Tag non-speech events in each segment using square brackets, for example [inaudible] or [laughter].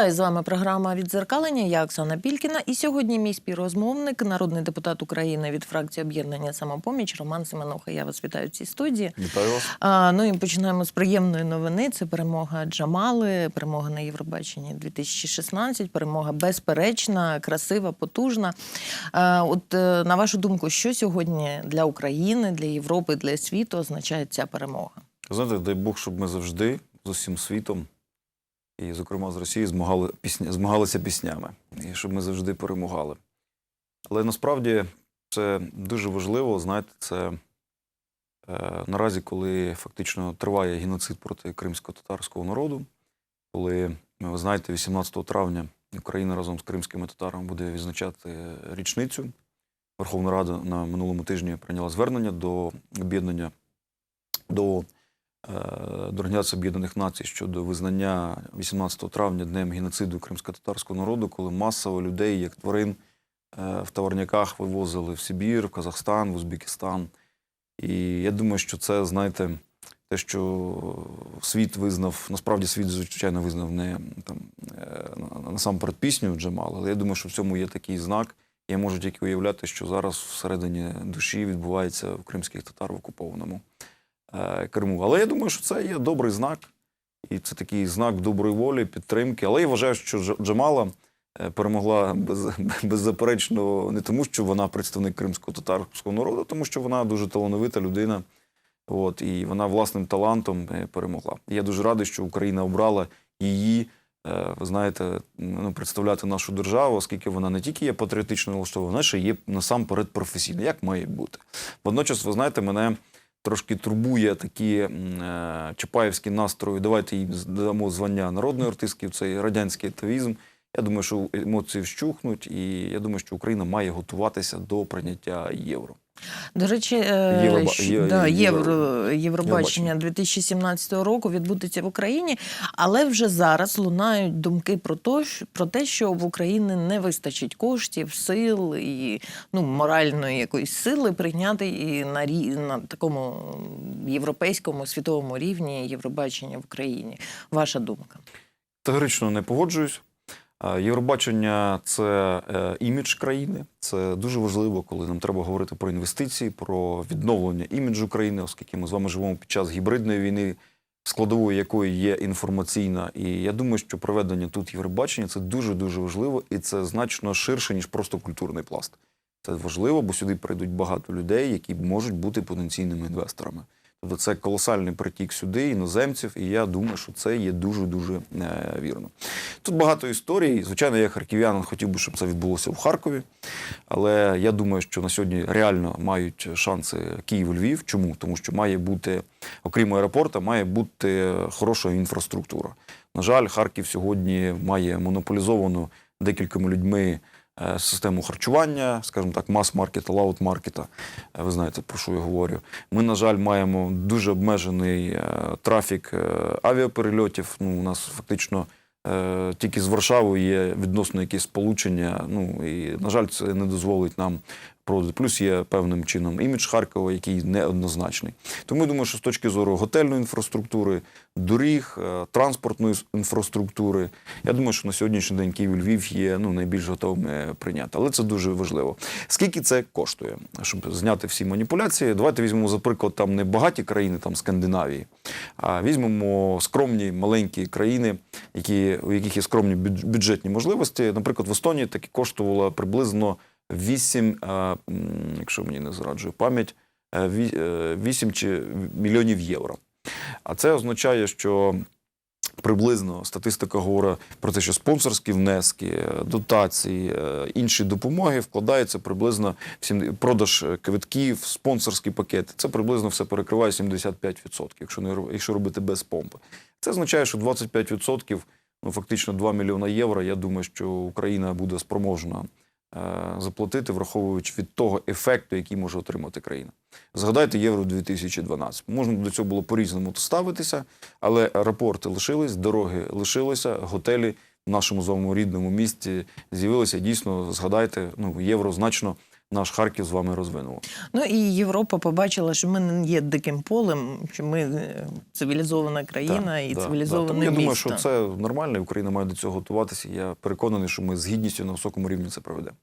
Вітаю з вами. Програма відзеркалення. Я Оксана Пількіна. І сьогодні мій співрозмовник, народний депутат України від фракції об'єднання самопоміч Роман Семенуха. Я вас вітаю в цій студії. Вітаю вас. А, ну і починаємо з приємної новини. Це перемога Джамали, перемога на Євробаченні 2016, перемога безперечна, красива, потужна. А, от е, на вашу думку, що сьогодні для України, для Європи, для світу означає ця перемога? Знаєте, дай Бог, щоб ми завжди з усім світом, і, зокрема, з Росією, змагали, пісня, змагалися піснями, і щоб ми завжди перемагали. Але насправді це дуже важливо, знаєте, це е, наразі, коли фактично триває геноцид проти кримсько-татарського народу, коли, ви знаєте, 18 травня Україна разом з кримськими татарами буде відзначати річницю. Верховна Рада на минулому тижні прийняла звернення до об'єднання до, е, до Організації Об'єднаних Націй щодо визнання 18 травня днем геноциду кримсько-татарського народу, коли масово людей, як тварин, е, в товарняках вивозили в Сибір, в Казахстан, в Узбекистан. І я думаю, що це, знаєте, те, що світ визнав, насправді світ, звичайно, визнав не там е, насамперед пісню Джамала, але я думаю, що в цьому є такий знак. Я можу тільки уявляти, що зараз всередині душі відбувається у кримських татар в окупованому е, Криму. Але я думаю, що це є добрий знак, і це такий знак доброї волі, підтримки. Але я вважаю, що Джамала е, перемогла без, [laughs] беззаперечно не тому, що вона представник кримського татарського народу, тому що вона дуже талановита людина. От, і вона власним талантом е, перемогла. Я дуже радий, що Україна обрала її, е, ви знаєте, ну, представляти нашу державу, оскільки вона не тільки є патріотично налаштована, вона ще є насамперед професійна, як має бути. Водночас, ви знаєте, мене трошки турбує такі е, чапаєвські настрої. Давайте їм дамо звання народної артистки, цей радянський атавізм. Я думаю, що емоції вщухнуть, і я думаю, що Україна має готуватися до прийняття євро. До речі, е, Євроба- Є- да, Євро- Євро, Євробачення Євробачення. 2017 року відбудеться в Україні, але вже зараз лунають думки про те, що, про те, що в Україні не вистачить коштів, сил і ну, моральної якоїсь сили прийняти і на, рі- на такому європейському світовому рівні Євробачення в Україні. Ваша думка? Категорично не погоджуюсь. Євробачення це е, імідж країни. Це дуже важливо, коли нам треба говорити про інвестиції, про відновлення іміджу країни, оскільки ми з вами живемо під час гібридної війни, складовою якої є інформаційна. І я думаю, що проведення тут Євробачення це дуже дуже важливо, і це значно ширше ніж просто культурний пласт. Це важливо, бо сюди прийдуть багато людей, які можуть бути потенційними інвесторами. Це колосальний притік сюди іноземців, і я думаю, що це є дуже дуже вірно. Тут багато історій. Звичайно, я харків'янин хотів би, щоб це відбулося в Харкові. Але я думаю, що на сьогодні реально мають шанси Київ і Львів. Чому? Тому що має бути, окрім аеропорта, має бути хороша інфраструктура. На жаль, Харків сьогодні має монополізовану декількома людьми систему харчування, скажімо так, мас-маркета, лаут-маркета. Е, Ви знаєте, про що я говорю. Ми, на жаль, маємо дуже обмежений е, трафік е, авіаперельотів. Ну, у нас фактично е, тільки з Варшавою є відносно якісь сполучення. Ну і на жаль, це не дозволить нам проводити. Плюс є певним чином імідж Харкова, який неоднозначний. Тому я думаю, що з точки зору готельної інфраструктури, доріг, е, транспортної інфраструктури, я думаю, що на сьогоднішній день Київ Львів є ну найбільш готовими прийняти. Але це дуже важливо. Скільки це коштує, щоб зняти всі маніпуляції? Давайте візьмемо за приклад там не багаті країни, там Скандинавії, а візьмемо скромні маленькі країни, які у яких є скромні бюджетні можливості. Наприклад, в Естонії таке коштувало приблизно 8, е, якщо мені не зраджує пам'ять, е, ві- е, 8 чи мільйонів євро. А це означає, що приблизно статистика говорить про те, що спонсорські внески, е, дотації, е, інші допомоги вкладаються приблизно в продаж е, квитків, спонсорські пакети. Це приблизно все перекриває 75%, якщо не якщо робити без помпи. Це означає, що 25%, ну фактично 2 мільйона євро. Я думаю, що Україна буде спроможна е, заплатити, враховуючи від того ефекту, який може отримати країна. Згадайте Євро 2012. Можна до цього було по-різному ставитися, але аеропорти лишились, дороги лишилися, готелі в нашому з рідному місті з'явилися. Дійсно, згадайте, ну євро значно наш Харків з вами розвинули. Ну і Європа побачила, що ми не є диким полем, що ми е, цивілізована країна Так, і да, цивілізоване да. Тому я думаю, що це нормально, і Україна має до цього готуватися. Я переконаний, що ми з гідністю на високому рівні це проведемо.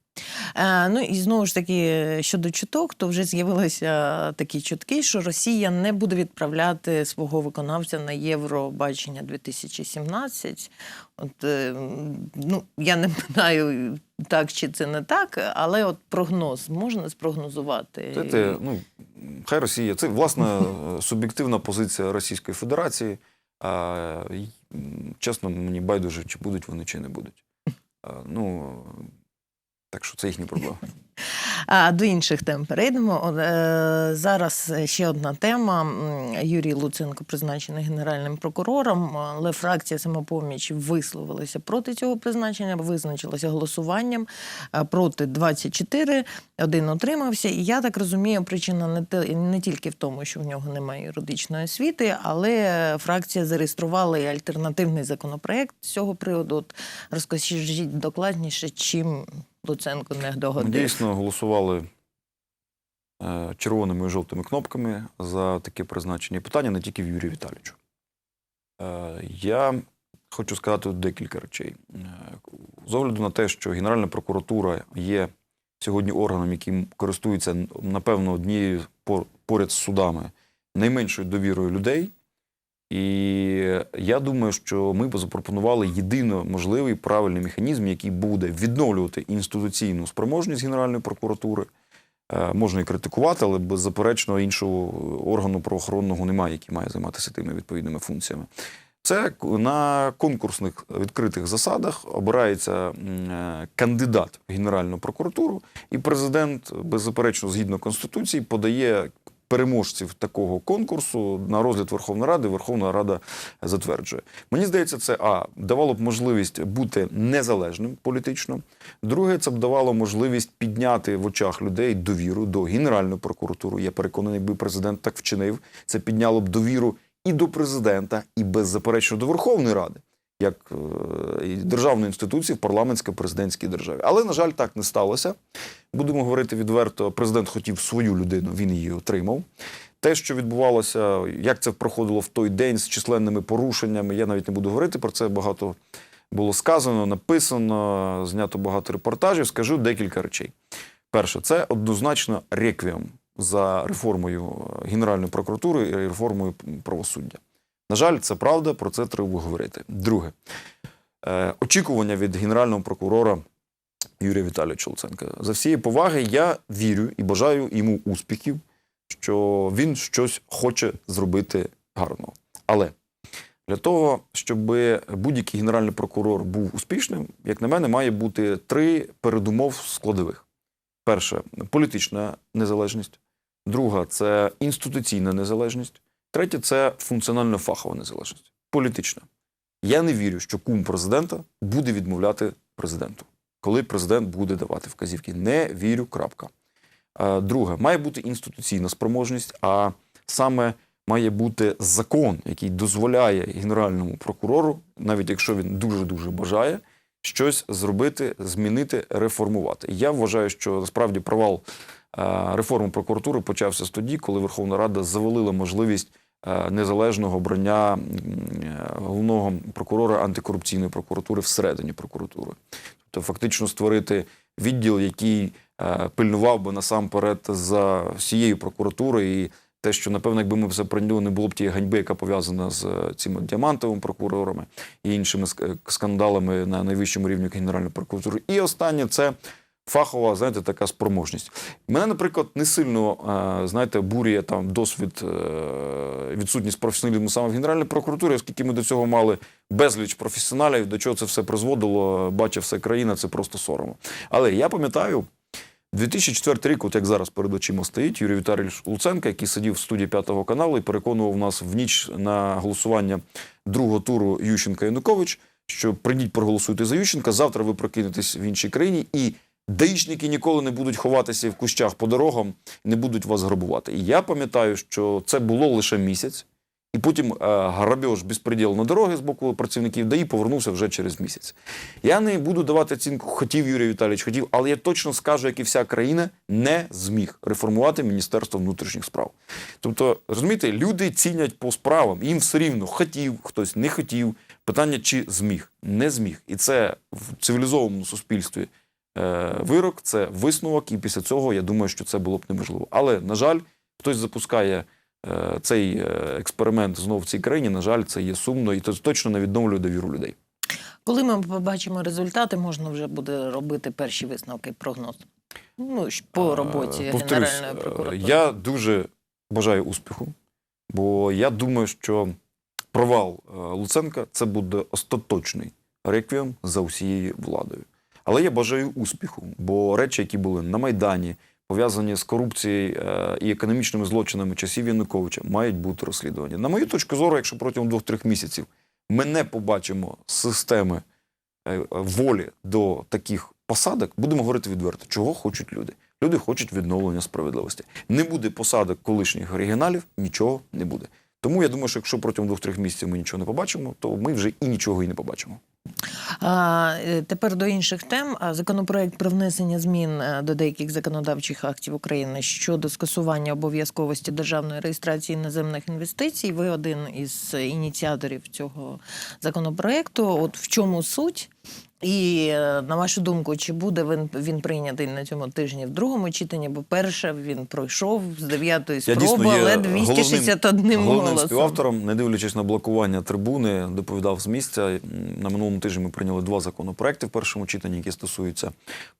Е, ну і знову ж таки щодо чуток, то вже з'явилися такі чутки, що Росія не буде відправляти свого виконавця на Євробачення 2017. От е, ну я не [laughs] знаю так чи це не так, але от прогноз можна спрогнозувати. Знаєте, ну, хай Росія, це власна е, [laughs] суб'єктивна позиція Російської Федерації. А, чесно, мені байдуже, чи будуть вони, чи не будуть. А, ну, так що це їхні проблеми. [laughs] А до інших тем перейдемо. Е, зараз ще одна тема. Юрій Луценко призначений генеральним прокурором, але фракція самопоміч висловилася проти цього призначення, визначилася голосуванням е, проти 24, один отримався. І я так розумію, причина не, те, не тільки в тому, що в нього немає юридичної освіти, але фракція зареєструвала і альтернативний законопроект з цього приводу. Розкажіть докладніше, чим Луценко не догодив. дійсно голосували е, червоними і жовтими кнопками за таке призначення. Питання не тільки в Юрію Віталійовичу. Е, я хочу сказати декілька речей. Е, з огляду на те, що Генеральна прокуратура є сьогодні органом, яким користується, напевно, однією пор- поряд з судами найменшою довірою людей. І я думаю, що ми б запропонували єдино можливий правильний механізм, який буде відновлювати інституційну спроможність Генеральної прокуратури. Е, Можна і критикувати, але беззаперечно іншого органу правоохоронного немає, який має займатися тими відповідними функціями. Це на конкурсних відкритих засадах обирається е, кандидат в Генеральну прокуратуру, і президент, беззаперечно, згідно Конституції, подає переможців такого конкурсу на розгляд Верховної Ради. Верховна Рада затверджує. Мені здається, це а давало б можливість бути незалежним політично. Друге, це б давало можливість підняти в очах людей довіру до Генеральної прокуратури. Я переконаний, якби президент так вчинив. Це підняло б довіру і до президента, і беззаперечно до Верховної Ради. Як е, державної інституції в парламентсько-президентській державі. Але, на жаль, так не сталося. Будемо говорити відверто, президент хотів свою людину, він її отримав. Те, що відбувалося, як це проходило в той день з численними порушеннями, я навіть не буду говорити про це. Багато було сказано, написано, знято багато репортажів. Скажу декілька речей. Перше, це однозначно реквієм за реформою Генеральної прокуратури і реформою правосуддя. На жаль, це правда, про це треба говорити. Друге, е, очікування від генерального прокурора Юрія Віталійовича Луценка. За всієї поваги я вірю і бажаю йому успіхів, що він щось хоче зробити гарного. Але для того, щоб будь-який генеральний прокурор був успішним, як на мене, має бути три передумов складових: перше політична незалежність, друга це інституційна незалежність, третє це функціонально-фахова незалежність. Політична. Я не вірю, що кум президента буде відмовляти президенту, коли президент буде давати вказівки. Не вірю. Крапка. Е, Друге, має бути інституційна спроможність, а саме має бути закон, який дозволяє генеральному прокурору, навіть якщо він дуже дуже бажає, щось зробити, змінити, реформувати. Я вважаю, що насправді провал е, реформи прокуратури почався з тоді, коли Верховна Рада завалила можливість е, незалежного обрання головного прокурора антикорупційної прокуратури всередині прокуратури. Фактично створити відділ, який е, пильнував би насамперед за всією прокуратурою. І те, що напевно, якби ми все прийняли, не було б тієї ганьби, яка пов'язана з е, цими діамантовими прокурорами і іншими е, скандалами на найвищому рівні Генеральної прокуратури. І останнє це фахова, знаєте, така спроможність. Мене, наприклад, не сильно е, знаєте, бурює там досвід е, відсутність професіоналізму саме в Генеральній прокуратурі, оскільки ми до цього мали безліч професіоналів, до чого це все призводило, бачив все країна, це просто соромно. Але я пам'ятаю. 2004 рік, от як зараз перед очима стоїть, Юрій Віталійович Луценко, який сидів в студії п'ятого каналу і переконував нас в ніч на голосування другого туру Ющенка Янукович, що прийдіть проголосуйте за Ющенка, завтра ви прокинетесь в іншій країні, і даїшники ніколи не будуть ховатися в кущах по дорогам, не будуть вас грабувати. І я пам'ятаю, що це було лише місяць. І потім е, грабеж безпреділ на дороги з боку працівників ДАІ повернувся вже через місяць. Я не буду давати оцінку, хотів Юрій Віталійович, хотів, але я точно скажу, як і вся країна не зміг реформувати Міністерство внутрішніх справ. Тобто, розумієте, люди цінять по справам, їм все рівно хотів, хтось не хотів. Питання, чи зміг, не зміг. І це в цивілізованому суспільстві вирок, це висновок, і після цього я думаю, що це було б неможливо. Але, на жаль, хтось запускає е, цей е, експеримент знову в цій країні. На жаль, це є сумно, і це точно не відновлює довіру людей. Коли ми побачимо результати, можна вже буде робити перші висновки, прогноз. Ну, по роботі Е, повторюсь, Генеральної е, прокуратури. Я дуже бажаю успіху, бо я думаю, що провал е, Луценка це буде остаточний реквієм за усією владою. Але я бажаю успіху, бо речі, які були на Майдані, пов'язані з корупцією е, і економічними злочинами часів Януковича, мають бути розслідувані. На мою точку зору, якщо протягом двох-трьох місяців ми не побачимо системи е, волі до таких посадок, будемо говорити відверто, чого хочуть люди. Люди хочуть відновлення справедливості. Не буде посадок колишніх оригіналів, нічого не буде. Тому я думаю, що якщо протягом двох-трьох місяців ми нічого не побачимо, то ми вже і нічого і не побачимо. Е, тепер до інших тем. Законопроект про внесення змін е, до деяких законодавчих актів України щодо скасування обов'язковості державної реєстрації іноземних інвестицій. Ви один із ініціаторів цього законопроекту. От в чому суть? І е, на вашу думку, чи буде він, він прийнятий на цьому тижні в другому читанні? Бо перше він пройшов з дев'ятої спроби, але головним- 261 Головним голосом. співавтором, не дивлячись на блокування трибуни, доповідав з місця. На минулому тижні ми прийняли два законопроекти в першому читанні, які стосуються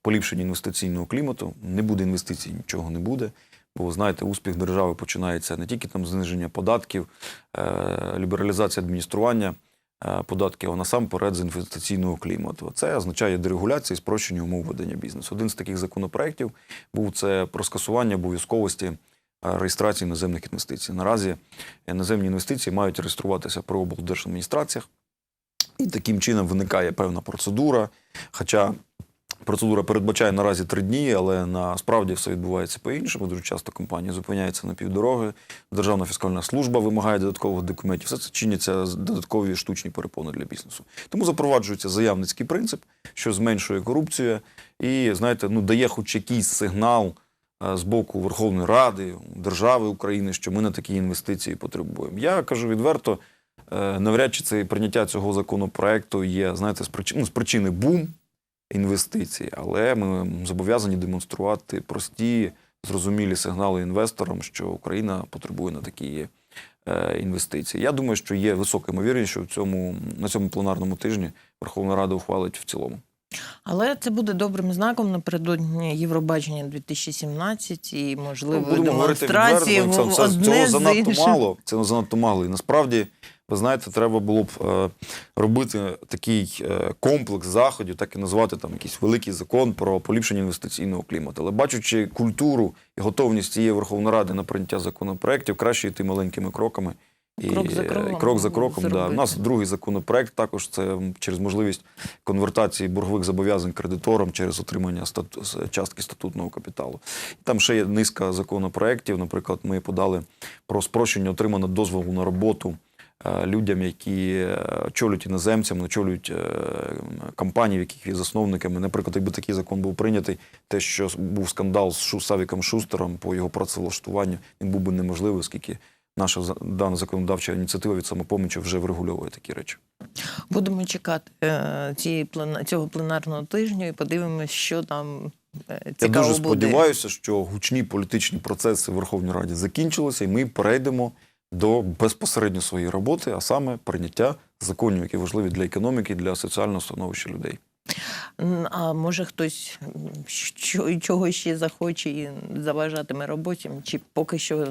поліпшення інвестиційного клімату. Не буде інвестицій, нічого не буде. Бо ви знаєте, успіх держави починається не тільки там зниження податків, е, лібералізація адміністрування податків, а насамперед з інвестиційного клімату. Це означає дерегуляція і спрощення умов ведення бізнесу. Один з таких законопроєктів був це про скасування обов'язковості е, реєстрації іноземних інвестицій. Наразі іноземні інвестиції мають реєструватися при облдержадміністраціях, і таким чином виникає певна процедура. Хоча процедура передбачає наразі три дні, але насправді все відбувається по-іншому. Дуже часто компанії зупиняються на півдороги. Державна фіскальна служба вимагає додаткових документів. Все це чиняться додаткові штучні перепони для бізнесу. Тому запроваджується заявницький принцип, що зменшує корупцію, і знаєте, ну дає хоч якийсь сигнал е, з боку Верховної Ради, держави України, що ми на такі інвестиції потребуємо. Я кажу відверто, е, навряд чи це прийняття цього законопроекту є, знаєте, з причини, ну, з причини бум інвестицій, але ми зобов'язані демонструвати прості, зрозумілі сигнали інвесторам, що Україна потребує на такі е, інвестиції. Я думаю, що є висока ймовірність, що в цьому, на цьому пленарному тижні Верховна Рада ухвалить в цілому. Але це буде добрим знаком напередодні Євробачення 2017 і можливо Ну, демонстрації відверто, це, одне цього занадто іншим. мало. Це занадто мало. І насправді, ви знаєте, треба було б е, робити такий е, комплекс заходів, так і назвати там якийсь великий закон про поліпшення інвестиційного клімату. Але бачучи культуру і готовність цієї Верховної Ради на прийняття законопроєктів, краще йти маленькими кроками. І, Крок за е, кроком крок за кроком. Да. У нас другий законопроект також це через можливість конвертації боргових зобов'язань кредиторам через отримання стату- с- частки статутного капіталу. Там ще є низка законопроєктів. Наприклад, ми подали про спрощення отримання дозволу на роботу е, людям, які е, очолюють іноземцям, очолюють е, компанії, в яких є засновниками. Наприклад, якби такий закон був прийнятий, те, що був скандал з Савіком Шустером по його працевлаштуванню, він був би неможливий, оскільки наша дана законодавча ініціатива від самопомічі вже врегульовує такі речі. Будемо чекати е, цієї цього пленарного тижня і подивимося, що там е, Я дуже буде. сподіваюся, що гучні політичні процеси в Верховній Раді закінчилися, і ми перейдемо до безпосередньо своєї роботи, а саме прийняття законів, які важливі для економіки, для соціального становища людей. А може хтось чого ще захоче і заважатиме роботі, чи поки що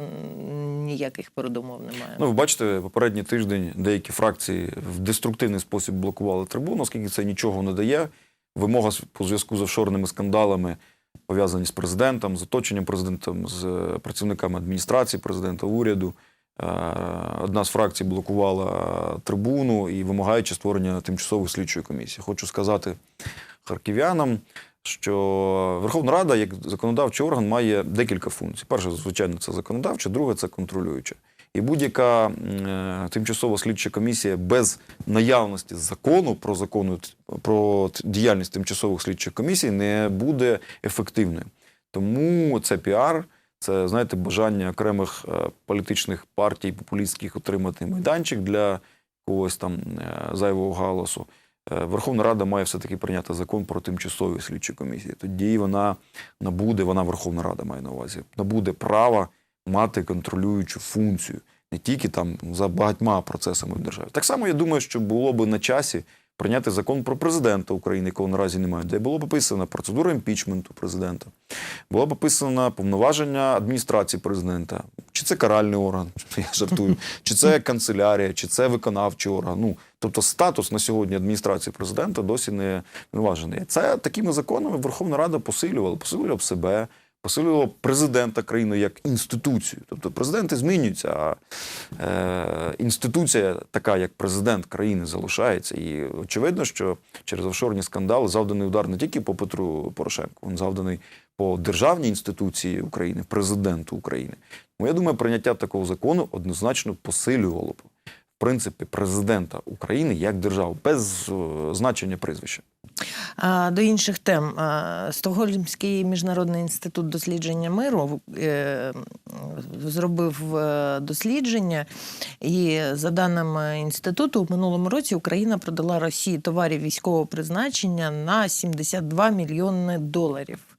ніяких передумов немає. Ну, ви бачите, попередній тиждень деякі фракції в деструктивний спосіб блокували трибуну, оскільки це нічого не дає. Вимога по зв'язку з офшорними скандалами, пов'язані з президентом, з оточенням президентом, з е, працівниками адміністрації президента, уряду. Е, Одна з фракцій блокувала трибуну і вимагаючи створення тимчасової слідчої комісії. Хочу сказати харків'янам, що Верховна Рада, як законодавчий орган, має декілька функцій. Перше, звичайно, це законодавча, друге це контролююча. І будь-яка е, тимчасова слідча комісія без наявності закону про закону про діяльність тимчасових слідчих комісій не буде ефективною. Тому це піар, це знаєте, бажання окремих е, політичних партій популістських отримати майданчик для когось там е, зайвого галасу. Е, Верховна Рада має все-таки прийняти закон про тимчасові слідчі комісії. Тоді вона набуде, вона Верховна Рада має на увазі, набуде права мати контролюючу функцію не тільки там за багатьма процесами в державі. Так само я думаю, що було би на часі прийняти закон про президента України, якого наразі немає, де було б описана процедура імпічменту президента, було б описано повноваження адміністрації президента. Чи це каральний орган, [laughs] я жартую, чи це канцелярія, чи це виконавчий орган. Ну, тобто статус на сьогодні адміністрації президента досі не виважений. Це такими законами Верховна Рада посилювала, посилювала себе, посилювала президента країни як інституцію. Тобто президенти змінюються, а е, інституція, така як президент країни, залишається. І очевидно, що через офшорні скандали завданий удар не тільки по Петру Порошенку, він завданий по державній інституції України, президенту України. Тому я думаю, прийняття такого закону однозначно посилювало б принципі президента України як державу без е, значення прізвища. До інших тем. Стокгольмський міжнародний інститут дослідження миру е, зробив е, дослідження, і за даними інституту, у минулому році Україна продала Росії товарів військового призначення на 72 мільйони доларів.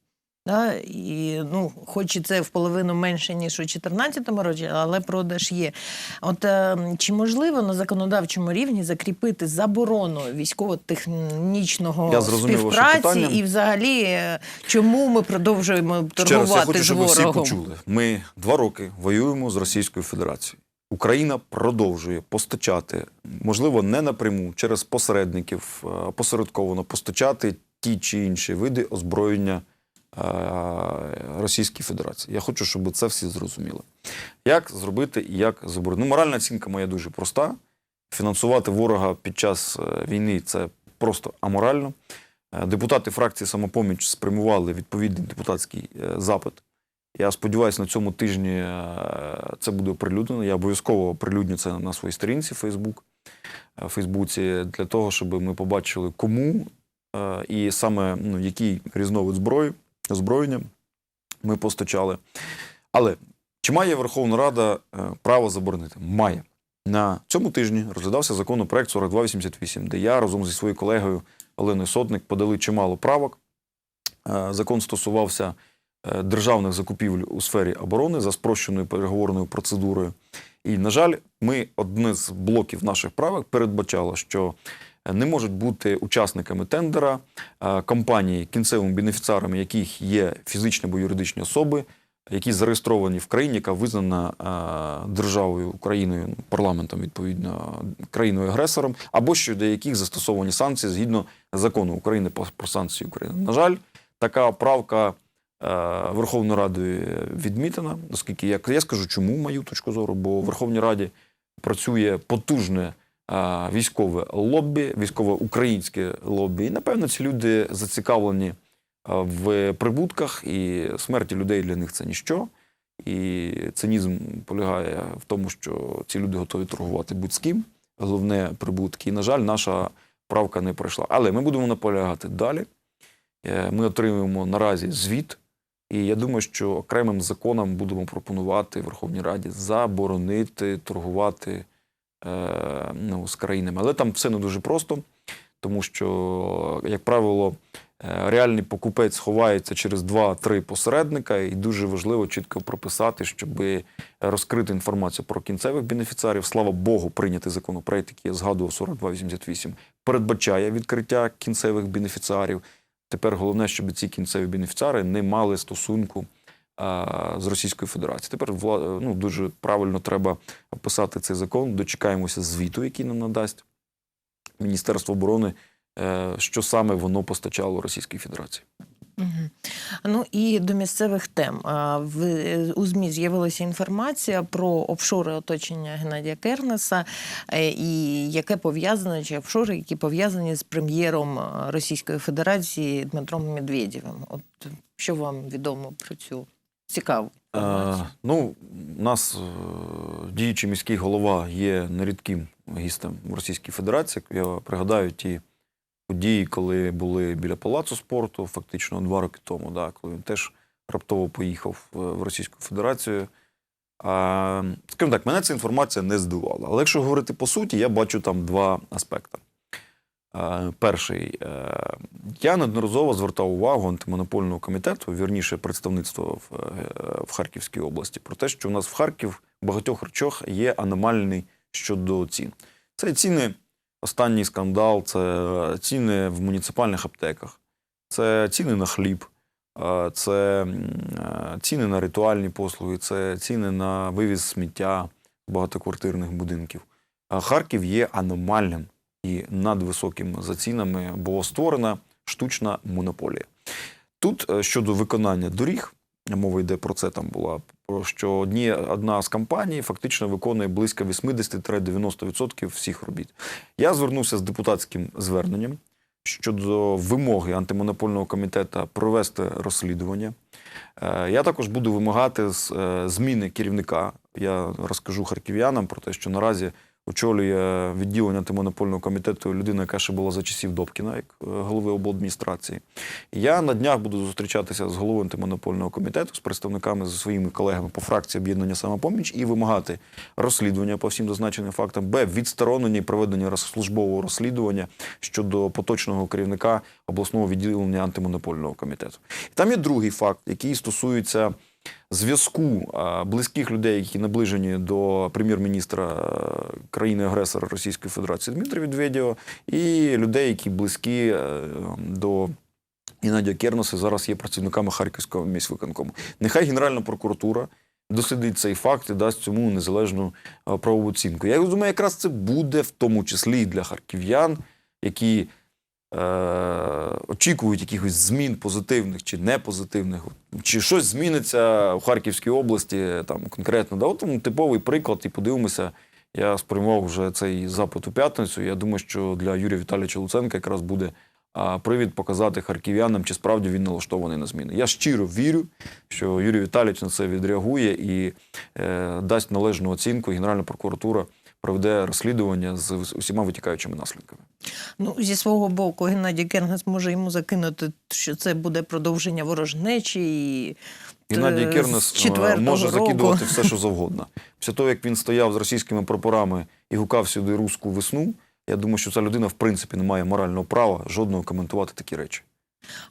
Да? І, ну, хоч і це в половину менше, ніж у 2014 році, але продаж є. От е, чи можливо на законодавчому рівні закріпити заборону військово-технічного співпраці і взагалі е, чому ми продовжуємо Ще раз, я торгувати хочу, з щоб ви всі почули. Ми два роки воюємо з Російською Федерацією. Україна продовжує постачати, можливо, не напряму, через посередників, е, посередковано постачати ті чи інші види озброєння Російській Федерації. Я хочу, щоб це всі зрозуміли. Як зробити і як заборонити? Ну, моральна оцінка моя дуже проста. Фінансувати ворога під час е, війни це просто аморально. Е, Депутати фракції самопоміч спрямували відповідний депутатський е, запит. Я сподіваюся, на цьому тижні е, це буде оприлюднено. Я обов'язково оприлюдню це на своїй сторінці Фейсбук, е, Фейсбуці для того, щоб ми побачили, кому е, і саме ну, який різновид зброї, озброєння ми постачали. Але чи має Верховна Рада е, право заборонити? Має. На цьому тижні розглядався законопроект 4288, де я разом зі своєю колегою Оленою Сотник подали чимало правок. Е, Закон стосувався е, державних закупівель у сфері оборони за спрощеною переговорною процедурою. І, на жаль, ми одне з блоків наших правок передбачало, що не можуть бути учасниками тендера е, компанії, кінцевими бенефіціарами яких є фізичні або юридичні особи, які зареєстровані в країні, яка визнана е, державою Україною, ну, парламентом, відповідно, країною агресором, або щодо яких застосовані санкції згідно закону України про, санкції України. На жаль, така правка е, Верховною Радою відмітена, оскільки я, я скажу, чому мою точку зору, бо в Верховній Раді працює потужне військове лобі, військове українське лобі. І напевно ці люди зацікавлені в прибутках, і смерті людей для них це ніщо. І цинізм полягає в тому, що ці люди готові торгувати будь з ким. Головне прибутки. І, на жаль, наша правка не пройшла. Але ми будемо наполягати далі. Е, Ми отримуємо наразі звіт. І я думаю, що окремим законом будемо пропонувати Верховній Раді заборонити торгувати ну, з країнами. Але там все не дуже просто, тому що, як правило, е, реальний покупець ховається через 2-3 посередника, і дуже важливо чітко прописати, щоб розкрити інформацію про кінцевих бенефіціарів. Слава Богу, прийнятий законопроект, який я згадував 4288, передбачає відкриття кінцевих бенефіціарів. Тепер головне, щоб ці кінцеві бенефіціари не мали стосунку з Російською Федерацією. Тепер ну, дуже правильно треба описати цей закон. Дочекаємося звіту, який нам надасть Міністерство оборони, е, що саме воно постачало Російській Федерації. Ну і до місцевих тем. В, у ЗМІ з'явилася інформація про офшори оточення Геннадія Кернеса, е, і яке пов'язане, чи офшори, які пов'язані з прем'єром е, Російської Федерації Дмитром Медведєвим. От що вам відомо про цю цікаву Е, ну, у нас е, діючий міський голова є нерідким гістем в Російській Федерації. Я пригадаю ті події, коли були біля палацу спорту, фактично два роки тому, да, коли він теж раптово поїхав в- в Російську Федерацію. А, скажімо так, мене ця інформація не здивувала. Але якщо говорити по суті, я бачу там два аспекти. Е, Перший, е, я неодноразово звертав увагу антимонопольного комітету, вірніше представництво в, е, в Харківській області, про те, що у нас в Харків в багатьох речах є аномальний щодо цін. Це ціни, останній скандал, це ціни в муніципальних аптеках, це ціни на хліб, це ціни на ритуальні послуги, це ціни на вивіз сміття багатоквартирних будинків. Харків є аномальним і надвисоким за цінами, бо створена штучна монополія. Тут е, щодо виконання доріг, мова йде про це там була, про що одні, одна з компаній фактично виконує близько 80-90% всіх робіт. Я звернувся з депутатським зверненням щодо вимоги антимонопольного комітету провести розслідування. Е, Я також буду вимагати е, зміни керівника. Я розкажу харків'янам про те, що наразі очолює відділення антимонопольного комітету людина, яка ще була за часів Добкіна, як е, голови обладміністрації. Я на днях буду зустрічатися з головою антимонопольного комітету, з представниками зі своїми колегами по фракції об'єднання самопоміч і вимагати розслідування по всім зазначеним фактам, б відсторонення і проведення службового розслідування щодо поточного керівника обласного відділення антимонопольного комітету. І там є другий факт, який стосується зв'язку близьких людей, які наближені до прем'єр-міністра е, країни-агресора Російської Федерації Дмитрія Медведєва, і людей, які близькі е, до Геннадія Кернеса, зараз є працівниками Харківського міськвиконкому. Нехай Генеральна прокуратура дослідить цей факт і дасть цьому незалежну е, правову оцінку. Я думаю, якраз це буде в тому числі і для харків'ян, які очікують якихось змін позитивних чи непозитивних, чи щось зміниться в Харківській області там конкретно. Да, от вам типовий приклад, і подивимося. Я сприймав вже цей запит у п'ятницю. Я думаю, що для Юрія Віталійовича Луценка якраз буде привід показати харків'янам, чи справді він налаштований на зміни. Я щиро вірю, що Юрій Віталійович на це відреагує і е, дасть належну оцінку. Генеральна прокуратура проведе розслідування з усіма витікаючими наслідками. Ну, зі свого боку, Геннадій Кернес може йому закинути, що це буде продовження ворожнечі і Геннадій е, Кернес з е, може року. закидувати все, що [laughs] завгодно. Після того, як він стояв з російськими прапорами і гукав сюди руську весну, я думаю, що ця людина в принципі не має морального права жодного коментувати такі речі.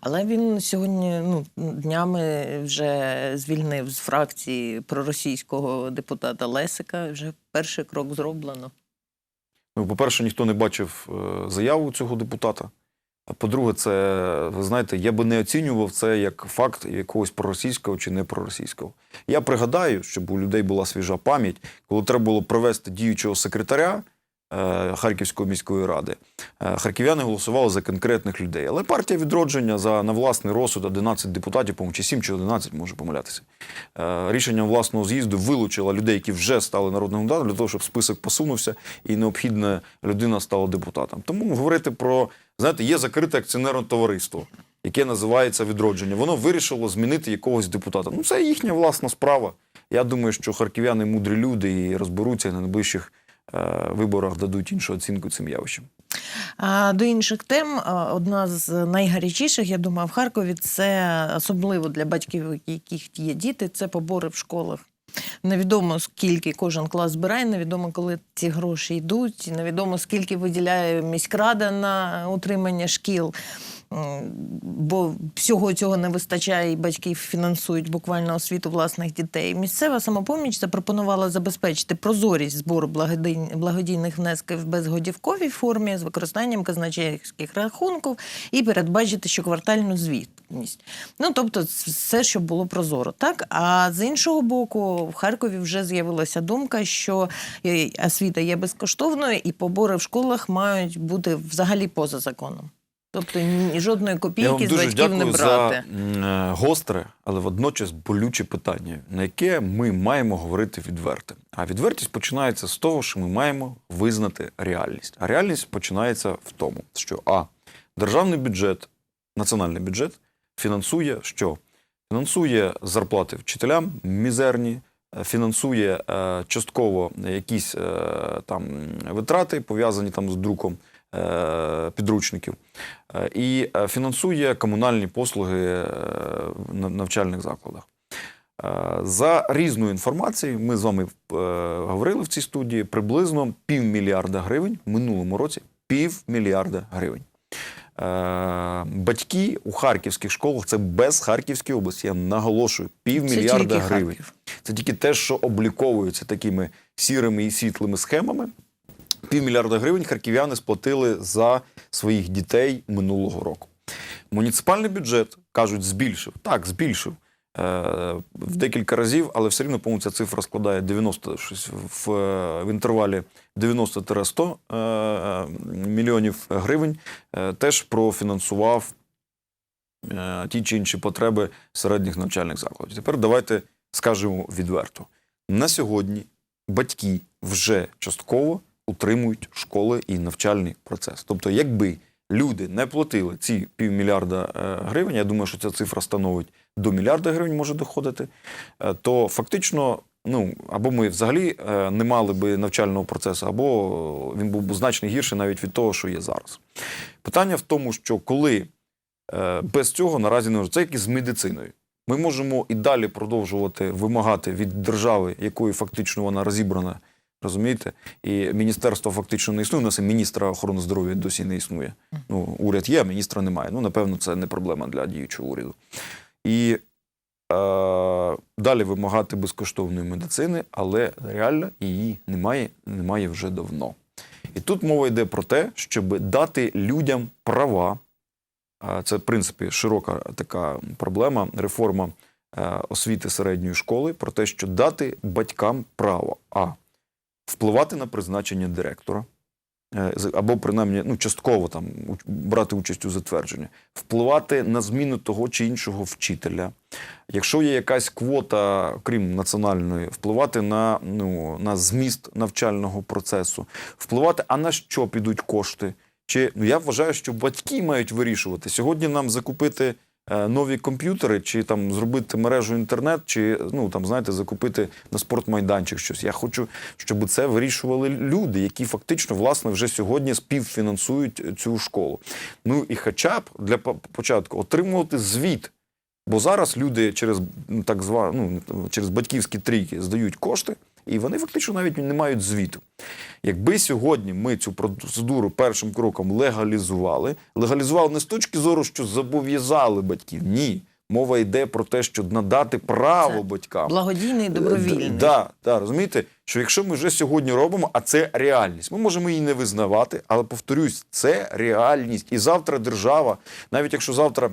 Але він сьогодні ну, днями вже звільнив з фракції проросійського депутата Лесика. Вже перший крок зроблено. Ну, по-перше, ніхто не бачив е, заяву цього депутата. А по-друге, це, ви знаєте, я би не оцінював це як факт якогось проросійського чи не проросійського. Я пригадаю, щоб у людей була свіжа пам'ять, коли треба було провести діючого секретаря Харківської міської ради. Е, харків'яни голосували за конкретних людей. Але партія відродження за на власний розсуд 11 депутатів, по-моєму, чи 7 чи 11, можу помилятися. Е, рішенням власного з'їзду вилучила людей, які вже стали народним депутатом, для того, щоб список посунувся і необхідна людина стала депутатом. Тому говорити про знаєте, є закрите акціонерне товариство, яке називається відродження. Воно вирішило змінити якогось депутата. Ну, це їхня власна справа. Я думаю, що харків'яни мудрі люди і розберуться на найближчих е, виборах дадуть іншу оцінку цим явищам. А до інших тем, одна з найгарячіших, я думаю, в Харкові це особливо для батьків, яких є діти, це побори в школах. Невідомо скільки кожен клас збирає, невідомо, коли ці гроші йдуть, невідомо скільки виділяє міськрада на утримання шкіл. М, Бо всього цього не вистачає, і батьки фінансують буквально освіту власних дітей. Місцева самопоміч запропонувала забезпечити прозорість збору благодійних внесків в безгодівковій формі з використанням казначейських рахунків і передбачити щоквартальну звітність. Ну тобто, все, щоб було прозоро. Так а з іншого боку, в Харкові вже з'явилася думка, що е, освіта є безкоштовною, і побори в школах мають бути взагалі поза законом. Тобто ні, жодної Я копійки вам з батьків не дякую за брати. м, е, гостре, але водночас болюче питання, на яке ми маємо говорити відверто. А відвертість починається з того, що ми маємо визнати реальність. А реальність починається в тому, що а державний бюджет, національний бюджет фінансує що? Фінансує зарплати вчителям мізерні, е, фінансує е, частково якісь е, там витрати, пов'язані там з друком підручників, е, і е, фінансує комунальні послуги е, в на- навчальних закладах. Е, За різною інформацією, ми з вами е, говорили в цій студії, приблизно півмільярда гривень в минулому році півмільярда гривень. Е, Батьки у харківських школах це без Харківської області. Я наголошую, півмільярда гривень. Харків. Це тільки те, що обліковується такими сірими і світлими схемами. Півмільярда гривень харків'яни сплатили за своїх дітей минулого року. Муніципальний бюджет, кажуть, збільшив. Так, збільшив е, в декілька разів, але все рівно, по-моєму, ця цифра складає 90, щось в, е, в інтервалі 90-100 е, мільйонів гривень. Е, теж профінансував е, ті чи інші потреби середніх навчальних закладів. Тепер давайте скажемо відверто: на сьогодні батьки вже частково утримують школи і навчальний процес. Тобто, якби люди не платили ці півмільярда е, гривень, я думаю, що ця цифра становить до мільярда гривень, може доходити, е, то фактично. Ну, або ми взагалі е, не мали би навчального процесу, або він був значно гірший навіть від того, що є зараз. Питання в тому, що коли без цього наразі не може, це як і з медициною. Ми можемо і далі продовжувати вимагати від держави, якою фактично вона розібрана, розумієте? І міністерство фактично не існує. У нас і міністра охорони здоров'я досі не існує. Ну, уряд є, а міністра немає. Ну, напевно, це не проблема для діючого уряду. І е, далі вимагати безкоштовної медицини, але реально її немає, немає вже давно. І тут мова йде про те, щоб дати людям права. Це, в принципі, широка така проблема, реформа е, освіти середньої школи про те, що дати батькам право а впливати на призначення директора, е, або принаймні ну, частково там брати участь у затвердженні, впливати на зміну того чи іншого вчителя. Якщо є якась квота, крім національної, впливати на, ну, на зміст навчального процесу, впливати, а на що підуть кошти. Чи ну я вважаю, що батьки мають вирішувати сьогодні нам закупити нові комп'ютери, чи там зробити мережу інтернет, чи ну там знаєте, закупити на спортмайданчик щось. Я хочу, щоб це вирішували люди, які фактично власне вже сьогодні співфінансують цю школу. Ну і хоча б для початку отримувати звіт. Бо зараз люди через ну, так звану, ну, через батьківські трійки здають кошти, і вони фактично навіть не мають звіту. Якби сьогодні ми цю процедуру першим кроком легалізували, легалізували не з точки зору, що зобов'язали батьків. Ні. Мова йде про те, щоб надати право Це батькам. Благодійний, добровільний. Да, да, розумієте, що якщо ми вже сьогодні робимо, а це реальність, ми можемо її не визнавати, але повторюсь, це реальність. І завтра держава, навіть якщо завтра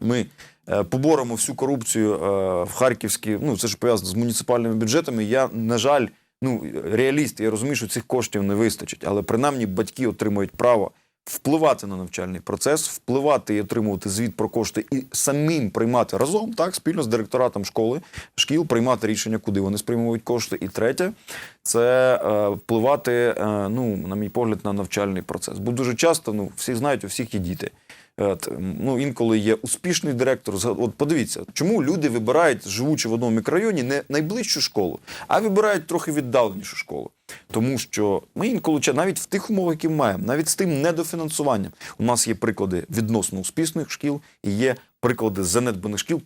ми е, поборемо всю корупцію е, в Харківській, ну це ж пов'язано з муніципальними бюджетами. Я, на жаль, ну реаліст, я розумію, що цих коштів не вистачить, але принаймні батьки отримують право. Впливати на навчальний процес, впливати і отримувати звіт про кошти і самим приймати разом, так спільно з директоратом школи, шкіл, приймати рішення, куди вони спрямують кошти. І третє це е, впливати, е, ну на мій погляд, на навчальний процес. Бо дуже часто, ну всі знають, у всіх є діти. От, ну, інколи є успішний директор. От подивіться, чому люди вибирають, живучи в одному мікрорайоні, не найближчу школу, а вибирають трохи віддаленішу школу. Тому що ми інколи навіть в тих умовах, які маємо, навіть з тим недофінансуванням, у нас є приклади відносно успішних шкіл і є приклади занедбаних шкіл,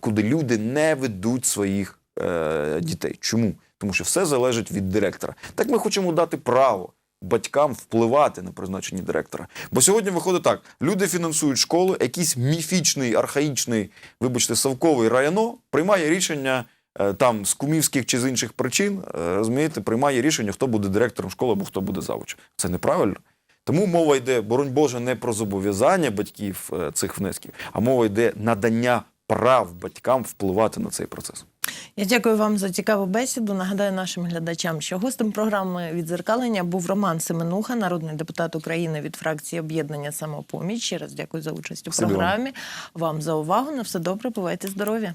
куди люди не ведуть своїх е, дітей. Чому? Тому що все залежить від директора. Так ми хочемо дати право батькам впливати на призначення директора. Бо сьогодні виходить так: люди фінансують школу, якийсь міфічний, архаїчний, вибачте, совковий районо приймає рішення. е, Там з кумівських чи з інших причин, е, розумієте, приймає рішення, хто буде директором школи або хто буде завучем. Це неправильно. Тому мова йде, боронь Боже, не про зобов'язання батьків е, цих внесків, а мова йде надання прав батькам впливати на цей процес. Я дякую вам за цікаву бесіду. Нагадаю нашим глядачам, що гостем програми відзеркалення був Роман Семенуха, народний депутат України від фракції об'єднання самопоміч. Ще раз дякую за участь у програмі. Вам за увагу. На все добре, бувайте здорові.